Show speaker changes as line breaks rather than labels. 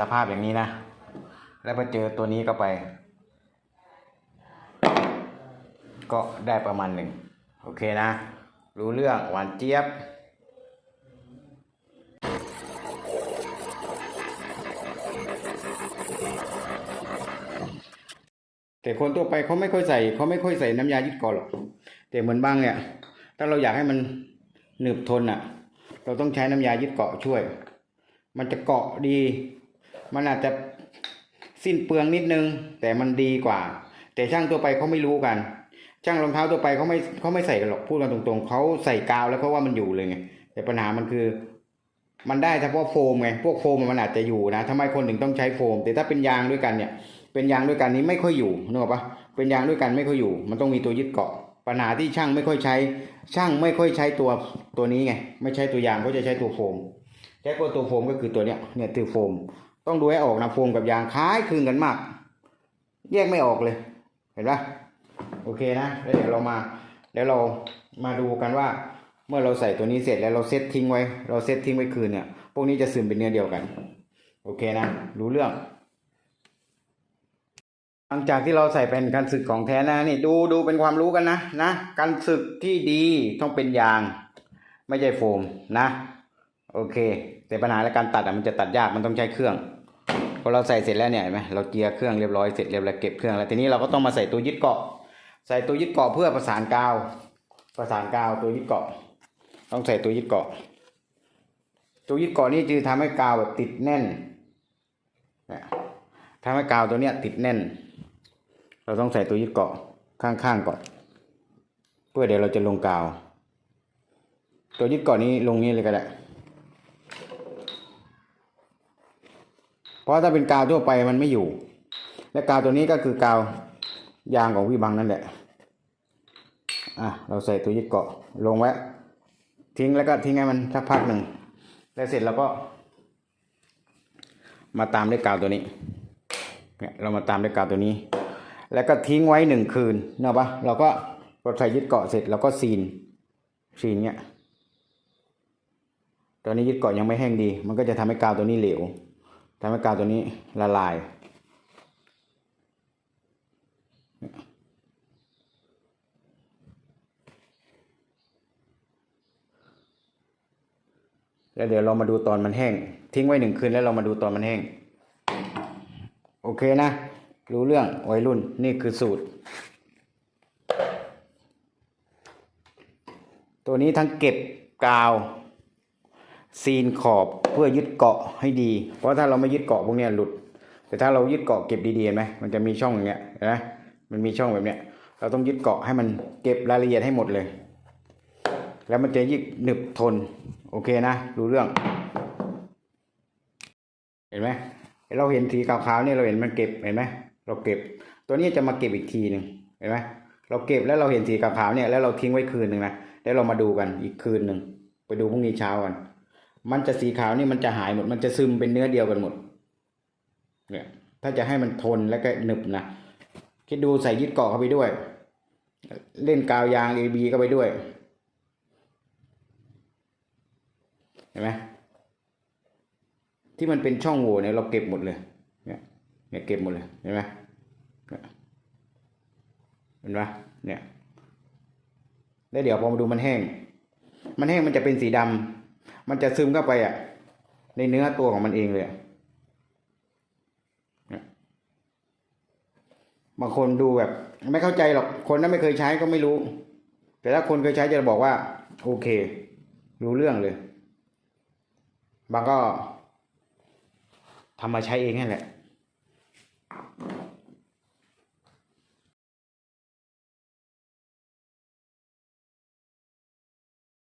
สภาพอย่างนี้นะ แล้วพอเจอตัวนี้เข้าไป ก็ได้ประมาณหนึ่ง โอเคนะ รู้เรื่องหวานเจี๊ยบแต่คนทั่วไปเขาไม่ค่อยใส่เขาไม่ค่อยใส่น้ำยายึดเกาะหรอกแต่เหมือนบ้างเนี่ย ถ้าเราอยากให้มันหนึบทนอะ เราต้องใช้น้ำยายึดเกาะช่วย มันจะเกาะดี มันอาจจะสิ้นเปลืองนิดนึง แต่มันดีกว่า แต่ช่างทั่วไปเขาไม่รู้กัน ช่างรองเท้าทั่วไปเขาไม่เขาไม่ใส่กันหรอกพูดกันตรงๆเขาใส่กาวแล้วเขาะว่ามันอยู่เลยไงแต่ปัญหามันคือ มันได้เฉพาะโฟมไงพวกโฟมมันอาจจะอยู่นะทำไมคนถึงต้องใช้โฟม แต่ถ้าเป็นยางด้วยกันเนี่ย เป็นยางด้วยกันนี้ไม่ค่อยอยู่นึกออกปะเป็นยางด้วยกันไม่ค่อยอยู่ มันต้องมีตัวยึดเกาะปัญหาที่ช่างไม่ค่อยใช้ ช่างไม่ค่อยใช้ตัวตัวนี้ไงไม่ใช้ตัวยางเขาจะใช้ตัวโฟมใช้ตัวโฟมก็คือตัวเนี้ยเนี่ยตัวโฟม ต้องดูให้ออกนะโฟมกับยางคล้ายคลึงกันมาก แยกไม่ออกเลย เห็นปะโอเคนะแล้วเดี๋ยวเรามาแล้วเรามาดูกันว่า เมื่อเราใส่ตัวนี้เสร็จแล้วเราเซตทิ้งไว้ เราเซตทิ้งไว้คืนเนี่ย พวกนี้จะซึมเป็นเนื้อเดียวกัน โอเคนะ รู้เรื่อง หลังจากที่เราใส่เป็นกันศึกของแท้นะนี่ดูดูเป็นความรู้กันนะนะกันศึกที่ดีต้องเป็นยาง ไม่ใช่โฟมนะ โอเค แต่ปัญหาในการตัดอะมันจะตัดยากมันต้องใช้เครื่อง พอเราใส่เสร็จแล้วเนี่ยเห็นไหมเราเจียร์เครื่องเรียบร้อยเสร็จเรียบร้อยเก็บเครื่องแล้วทีนี้เราก็ต้องมาใส่ตัวยึดเกาะ ใส่ตัวยึดเกาะเพื่อประสานกาว ประสานกาวตัวยึดเกาะ ต้องใส่ตัวยึดเกาะ ตัวยึดเกาะนี่จะทำให้กาวแบบติดแน่นเนี่ยทำให้กาวตัวเนี้ยติดแน่น เราต้องใส่ตัวยึดเกาะข้างๆก่อนเพื่อเดี๋ยวเราจะลงกาว ตัวยึดเกาะนี้ลงนี้เลยก็ได้ เพราะถ้าเป็นกาวทั่วไปมันไม่อยู่ และกาวตัวนี้ก็คือกาวยางของวิบังนั่นแหละ อะเราใส่ตัวยึดเกาะลงไว้ทิ้งแล้วก็ทิ้งให้มันสักพักหนึ่งแล้วเสร็จเราก็ มาตามด้วยกาวตัวนี้เนี่ยเรามาตามด้วยกาวตัวนี้ แล้วก็ทิ้งไว้หนึ่งคืนเนอะปะเราก็พอใส่ยึดเกาะเสร็จเราก็ซีนซีนเนี่ยตอนนี้ยึดเกาะยังไม่แห้งดี มันก็จะทำให้กาวตัวนี้เหลว ทำให้กาวตัวนี้ละลายแล้วเดี๋ยวเรามาดูตอนมันแห้ง ทิ้งไว้หนึ่งคืนแล้วเรามาดูตอนมันแห้ง โอเคนะ รู้เรื่องวัยรุ่นนี่คือสูตร ตัวนี้ทั้งเก็บกาว ซีนขอบเพื่อยึดเกาะให้ดี เพราะถ้าเราไม่ยึดเกาะพวกนี้หลุด แต่ถ้าเรายึดเกาะเก็บดีๆไหมมันจะมีช่องอย่างเงี้ยนไหมมันมีช่องแบบเนี้ย เราต้องยึดเกาะให้มันเก็บรายละเอียดให้หมดเลย แล้วมันจะยึดหนึบทน โอเคนะรู้เรื่อง เห็นไหมเราเห็นสีขาวๆเนี่ยเราเห็นมันเก็บเห็นไหมเราเก็บ ตัวนี้จะมาเก็บอีกทีหนึ่งเห็นไหมเราเก็บแล้วเราเห็นสีขาวๆเนี่ยแล้วเราทิ้งไว้คืนหนึ่งนะแล้วเรามาดูกันอีกคืนหนึ่งไปดูพรุ่งนี้เช้ากัน มันจะสีขาวนี่มันจะหายหมด มันจะซึมเป็นเนื้อเดียวกันหมด เนี่ย ถ้าจะให้มันทนแล้วก็หนึบนะคิดดูใส่ยึดเกาะเข้าไปด้วย เล่นกาวยางเอบีเข้าไปด้วย เห็นไหมที่มันเป็นช่องโหว่เนี่ยเราเก็บหมดเลย เนี่ยเนี่ยเก็บหมดเลยเห็นไหมเห็นปะเนี่ยแล้วเดี๋ยวพอมาดูมันแห้ง มันแห้งมันจะเป็นสีดำ มันจะซึมเข้าไปอะ ในเนื้อตัวของมันเองเลยอะเนี่ยบางคนดูแบบ ไม่เข้าใจหรอก คนนั้นไม่เคยใช้ก็ไม่รู้ แต่ถ้าคนเคยใช้จะบอกว่า โอเค รู้เรื่องเลย บางก็ทำมาใช้เองนั่นแหละ